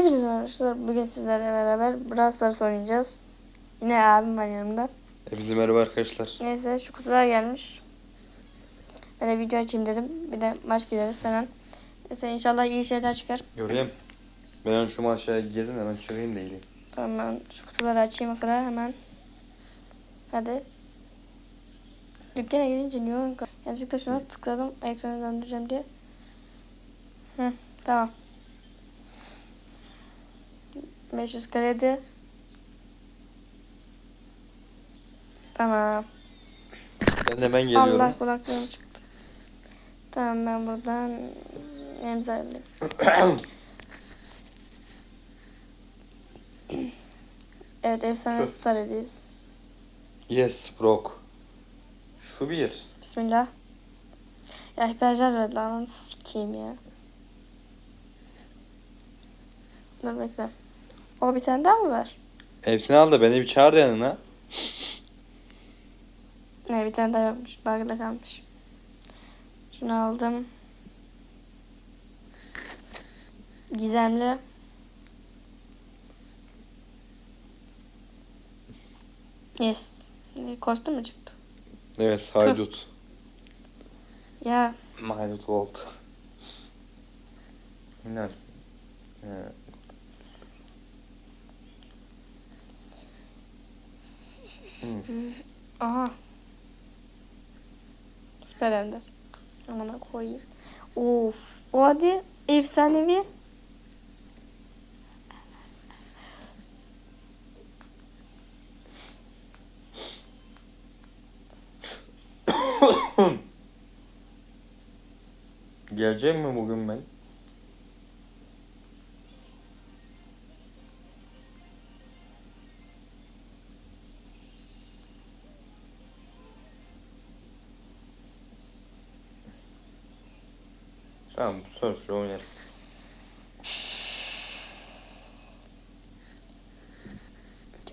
Merhaba arkadaşlar. Bugün sizlerle beraber Brawl Stars oynayacağız. Yine abim var yanımda. Hepinize merhaba arkadaşlar. Neyse şu kutular gelmiş. Ben de video açayım dedim. Bir de maç gireriz falan. Neyse inşallah iyi şeyler çıkar. Göreyim. Ben şu maçaya girdim hemen çıkayım da iyiyim. Tamam ben şu kutuları açayım o sıra hemen. Hadi. Dükkana girince niye Yanlışlıkla şuna tıkladım. Ekranı döndüreceğim diye. Hı, tamam. 500 kredi. Tamam. Ben hemen geliyorum. Allah kulaklığım çıktı. Tamam ben buradan emzalayayım. Evet efsane Şu. star ediyiz. yes Brock. Şu bir. Bismillah. Ya hiperşarj verdi lan sikeyim ya. Dur bekle. O bir tane daha mı var? Hepsini al da beni bir çağır da yanına. Ne bir tane daha yokmuş. Bug'da kalmış. Şunu aldım. Gizemli. Yes. Ne, Kostüm mü çıktı? Evet haydut. Ya Haydut oldu. Ne? Ee, aha. Süper Ender. Amına koyayım. Of. O hadi efsanevi. Gelecek mi bugün ben? Tamam sonuçta oynarız.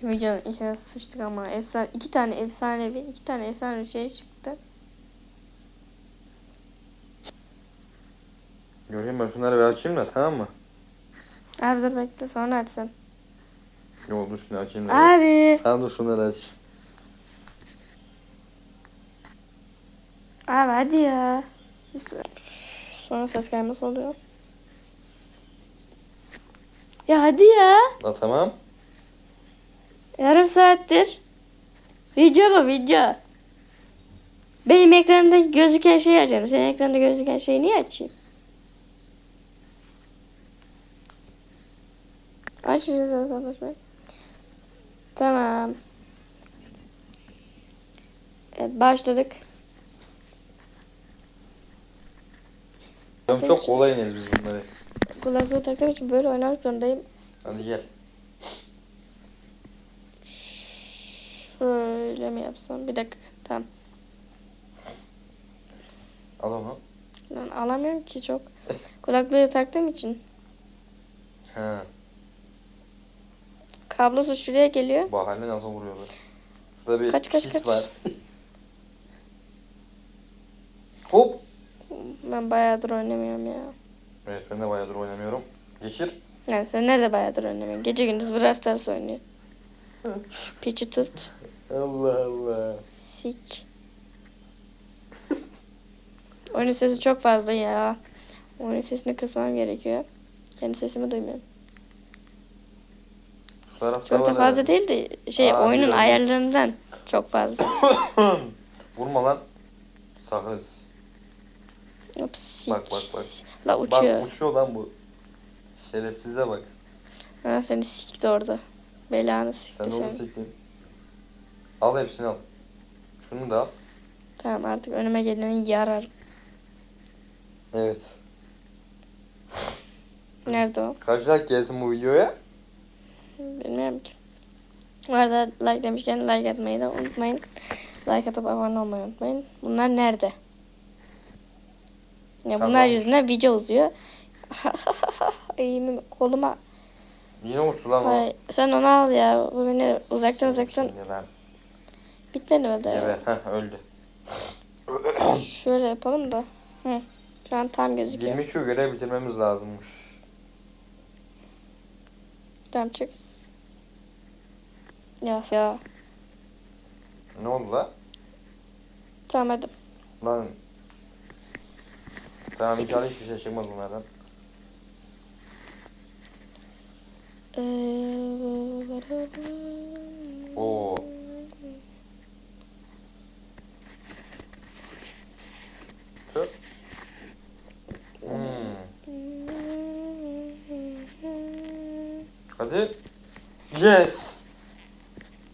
Videonun içine sıçtık ama efsane iki tane efsanevi iki tane efsane şey çıktı. Göreyim ben şunları bir açayım da tamam mı? Abi dur bekle sonra açsın. Ne oldu şunu açayım da. Abi. Tamam dur şunları aç. Abi hadi ya. Sonra ses gelmesi oluyor. Ya hadi ya. La tamam. Yarım saattir. Video bu video. Benim ekranımda gözüken şeyi açarım. Senin ekranda gözüken şeyi niye açayım? Aç savaşmak. Tamam. Evet başladık. Tamam çok kolay ineriz biz bunları. Kulaklığı takmak için böyle oynamak zorundayım. Hadi gel. Şöyle mi yapsam? Bir dakika. Tamam. Al onu. Lan alamıyorum ki çok. Kulaklığı taktığım için. Ha. Kablosu şuraya geliyor. Bak anne nasıl vuruyorlar. Şurada bir Kaç, kaç, kaç. var. Hop. Ben bayağıdır oynamıyorum ya. Evet ben de bayağıdır oynamıyorum. Geçir. Yani sen nerede bayağıdır oynamıyorsun? Gece gündüz Brawl Stars oynuyor. Piçi tut. Allah Allah. Sik. Oyunun sesi çok fazla ya. Oyunun sesini kısmam gerekiyor. Kendi sesimi duymuyorum. Çok da fazla değil de şey Aa, oyunun biraz. ayarlarından çok fazla. Vurma lan. Sakız. Sik. Bak, bak, bak. La uçuyor. Bak uçuyor lan bu. Şerefsize bak. Ha, seni sikti orada. Belanı sikti Sen de onu siktin. Al hepsini al. Şunu da al. Tamam artık önüme geleni yarar. Evet. Nerede o? Kaç like gelsin bu videoya? Bilmiyorum ki. Bu arada like demişken like atmayı da unutmayın. Like atıp abone olmayı unutmayın. Bunlar nerede? Ya bunlar Tamam. yüzünden video uzuyor. Eğimim koluma. Yine uçtu lan o. Ay, sen onu al ya. Bu beni uzaktan uzaktan Şimdi ben. bitmedi mi de? Evet, heh, öldü. Şöyle yapalım da. Hı. Şu an tam gözüküyor. 22 görev bitirmemiz lazımmış. Tamam çık. Ya ya. Ne oldu la? Tamam hadi. Lan. Tamam inşallah hiçbir şey çıkmaz bunlardan. Oo. Tüh. Hmm. Hadi. Yes.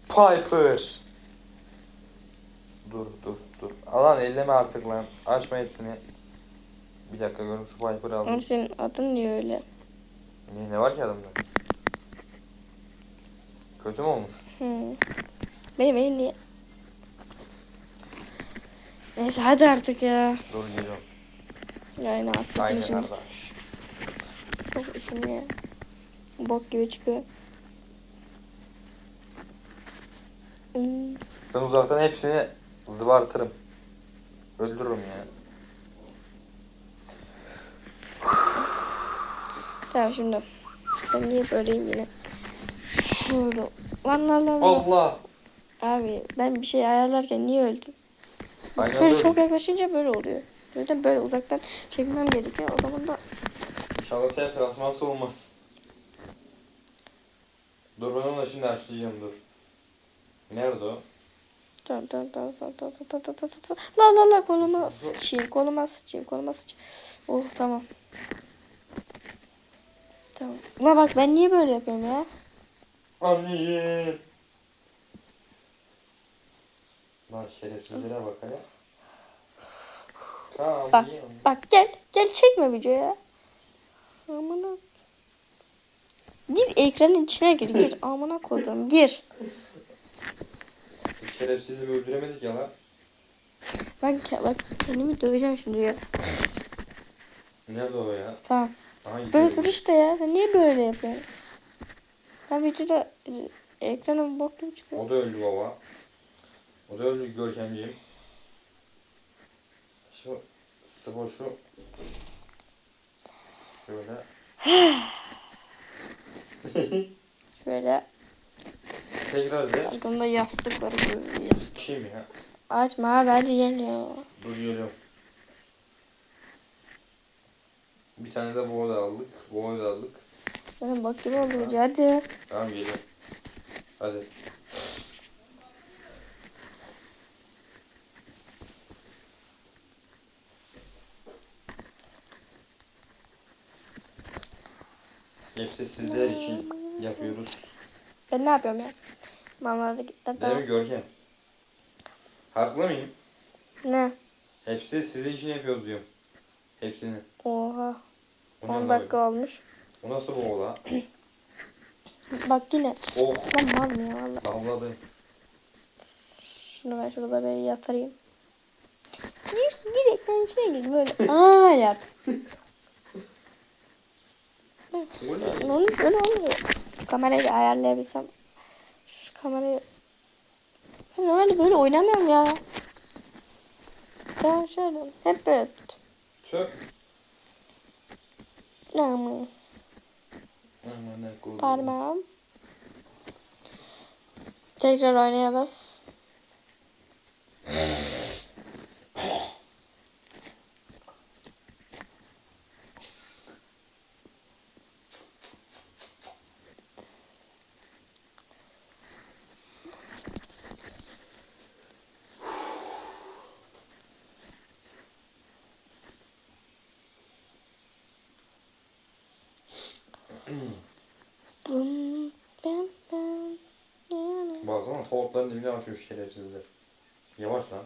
Piper. Dur dur dur. Alan elleme artık lan. Açma hepsini. Bir dakika görün şu Piper'ı Oğlum aldım. senin adın niye öyle? Niye ne var ki adamda? Kötü mü olmuş? Hmm. Benim benim niye? Neyse hadi artık ya. Dur geliyorum. Yani artık Aynen işimiz kardeş. çok işim ya. Bok gibi çıkıyor. Hmm. Ben uzaktan hepsini zıbartırım. Öldürürüm ya. Tamam şimdi. Ben niye böyleyim yine? Şöyle. Lan lan. Allah! Abi ben bir şey ayarlarken niye öldüm? Şöyle öyle. çok yaklaşınca böyle oluyor. O yüzden böyle uzaktan çekmem gerekiyor. O zaman da İnşallah sen transması olmaz. Dur ben onu şimdi açlayacağım dur. Nerede o? Tamam tamam tamam tamam tamam tamam tamam tamam tamam. La la la koluma sıçayım koluma sıçayım koluma sıçayım. Oh tamam. Tamam. La bak ben niye böyle yapıyorum ya? Anneciğim. Lan şerefsizlere bak hele. Tamam Bak. yiyorum. Bak gel gel çekme videoya. Amına. Gir ekranın içine gir gir. Amına koydum gir. Şerefsizi öldüremedik ya lan. Ben bak kendimi döveceğim şimdi ya. Nerede o ya? Tamam. Böyle işte ya. Sen niye böyle yapıyorsun? Ben videoda e, ekranım gibi çıkıyor. O da öldü baba. O da öldü Görkemciğim. Şu spor şu. Şöyle. Şöyle Tekrar de. arkamda yastık var. Yastık. Şey mi ya? Açma abi hadi gel ya. Dur geliyorum. Bir tane de boğa da aldık. Boğa da aldık. Zaten bok gibi oldu video hadi. Tamam geliyorum. Hadi. Hepsi sizler için yapıyoruz. Ben ne yapıyorum ya? Mamalarda gitti Değil mi. Görkem? Haklı mıyım? Ne? Hepsi sizin için yapıyoruz diyorum. Hepsini. Oha. O ne 10 lan dakika olmuş. O nasıl boğa la? Bak yine. Oh! Lan mal ya valla. Salladı. Şunu ben şurada bir yatırayım. Gir, gir ekranın içine gir böyle. Aa yap. Onu böyle olmuyor. Kamerayı ayarlayabilsem. Şu kamerayı. Ben normalde böyle oynamıyorum ya. Tamam şöyle. Hep böyle. tut. Ayağımı. Parmağım. Tekrar oynaya bas. Yana. Baksana tavukların dibine açıyor şerefsizler. Yavaş lan.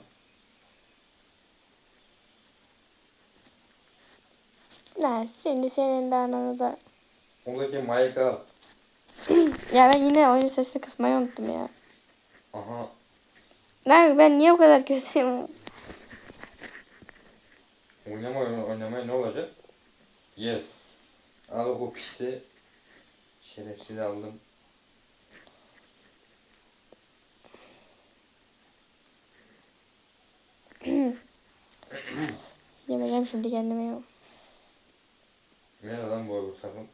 Lan şimdi senin de ananı da. Oradaki Mayka. Ya ben yine oyun sesini kısmayı unuttum ya. Aha. Lan ben niye bu kadar kötüyüm? Oynama oynamaya ne olacak? Yes. Al o pisi. Şerefsiz aldım. Yemeyeceğim şimdi kendime yok. Ne lan bu arada sakın?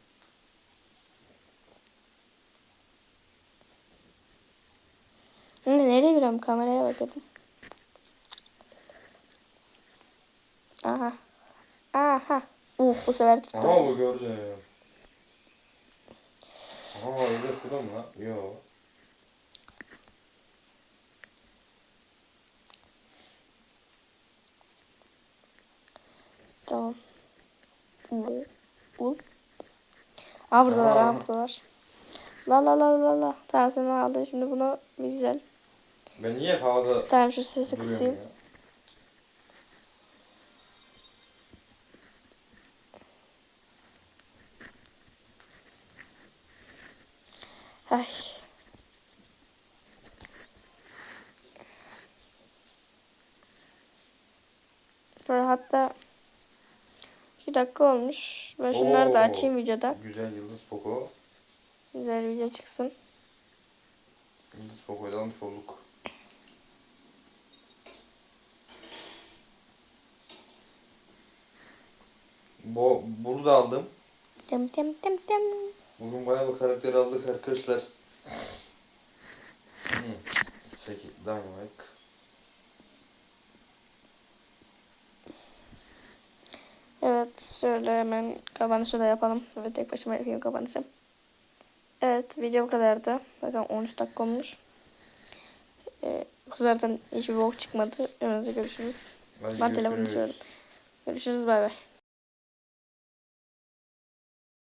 Nereye giriyorum? Kameraya bakıyordum. Aha. Aha. Uh bu sefer tuttum. Aha bu gördüm. Aha öyle sıra mı lan? Yok. Tamam. Ul. Ul. Aa buradalar, aa buradalar. La la la la la. Tamam sen aldın şimdi bunu güzel. Ben niye havada Tamam şu sesi duruyorum kısayım. ya? Ay. Böyle hatta 2 dakika olmuş. Ben şunları da açayım videoda. Güzel yıldız poco. Güzel video çıksın. Yıldız poco'yu almış olduk. Bu, bunu da aldım. Tem tem tem tem. Bugün bayağı bir karakter aldık arkadaşlar. Hmm. 8 Dynamite. Evet şöyle hemen kapanışı da yapalım. Evet tek başıma yapayım kapanışı. Evet video bu kadardı. Zaten 13 dakika olmuş. Ee, zaten hiçbir bok çıkmadı. Önce görüşürüz. Hadi Ben telefonu düşürdüm. Görüşürüz bay bay.